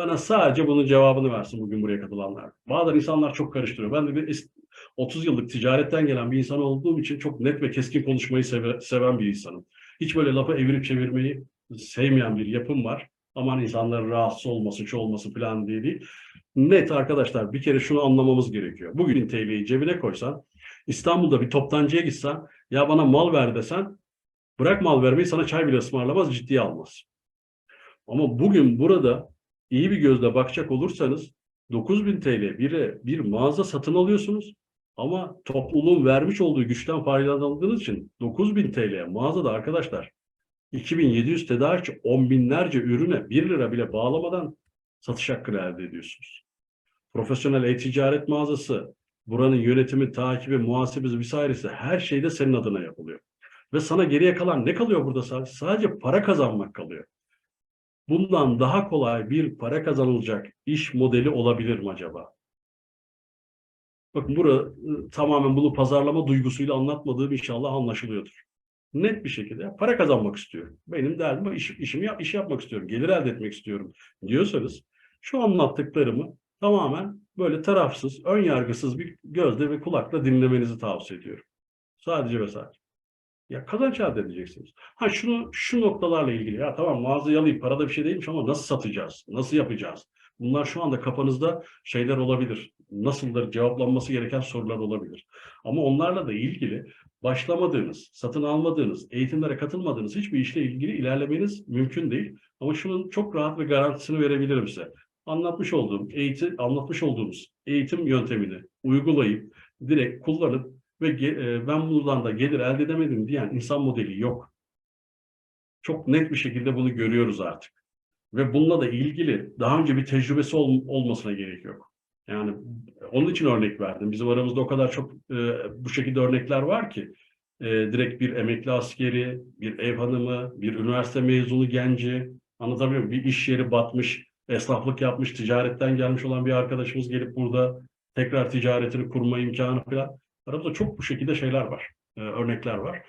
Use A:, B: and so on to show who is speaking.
A: Bana sadece bunun cevabını versin bugün buraya katılanlar. Bazen insanlar çok karıştırıyor. Ben de bir es- 30 yıllık ticaretten gelen bir insan olduğum için çok net ve keskin konuşmayı seve- seven bir insanım. Hiç böyle lafı evirip çevirmeyi sevmeyen bir yapım var. Aman insanların rahatsız olması, şu olması falan diye değil. Net arkadaşlar bir kere şunu anlamamız gerekiyor. Bugün TL'yi cebine koysan, İstanbul'da bir toptancıya gitsen, ya bana mal ver desen, bırak mal vermeyi sana çay bile ısmarlamaz, ciddiye almaz. Ama bugün burada iyi bir gözle bakacak olursanız 9000 TL bir, bir mağaza satın alıyorsunuz. Ama topluluğun vermiş olduğu güçten faydalandığınız için 9000 TL mağazada arkadaşlar 2700 tedarikçi on binlerce ürüne 1 lira bile bağlamadan satış hakkını elde ediyorsunuz. Profesyonel e-ticaret mağazası, buranın yönetimi, takibi, muhasebesi vesairesi her şeyde senin adına yapılıyor. Ve sana geriye kalan ne kalıyor burada sadece? Sadece para kazanmak kalıyor. Bundan daha kolay bir para kazanılacak iş modeli olabilir mi acaba? Bakın burada ı, tamamen bunu pazarlama duygusuyla anlatmadığım inşallah anlaşılıyordur. Net bir şekilde para kazanmak istiyorum. Benim derdim iş, işimi yap, iş yapmak istiyorum. Gelir elde etmek istiyorum diyorsanız şu anlattıklarımı tamamen böyle tarafsız, ön yargısız bir gözle ve kulakla dinlemenizi tavsiye ediyorum. Sadece ve sadece. Ya kazanç elde edeceksiniz. Ha şunu şu noktalarla ilgili ya tamam mağazayı alayım parada bir şey değilmiş ama nasıl satacağız? Nasıl yapacağız? Bunlar şu anda kafanızda şeyler olabilir. Nasıldır cevaplanması gereken sorular olabilir. Ama onlarla da ilgili başlamadığınız, satın almadığınız, eğitimlere katılmadığınız hiçbir işle ilgili ilerlemeniz mümkün değil. Ama şunun çok rahat ve garantisini verebilirim size. Anlatmış olduğum eğitim, anlatmış olduğumuz eğitim yöntemini uygulayıp direkt kullanıp ve e, ben bundan da gelir elde edemedim diyen insan modeli yok. Çok net bir şekilde bunu görüyoruz artık. Ve bununla da ilgili daha önce bir tecrübesi ol- olmasına gerek yok. Yani onun için örnek verdim. Bizim aramızda o kadar çok e, bu şekilde örnekler var ki e, direkt bir emekli askeri, bir ev hanımı, bir üniversite mezunu genci, anlatabiliyor muyum? Bir iş yeri batmış, esnaflık yapmış, ticaretten gelmiş olan bir arkadaşımız gelip burada tekrar ticaretini kurma imkanı falan. Aramızda çok bu şekilde şeyler var, e, örnekler var.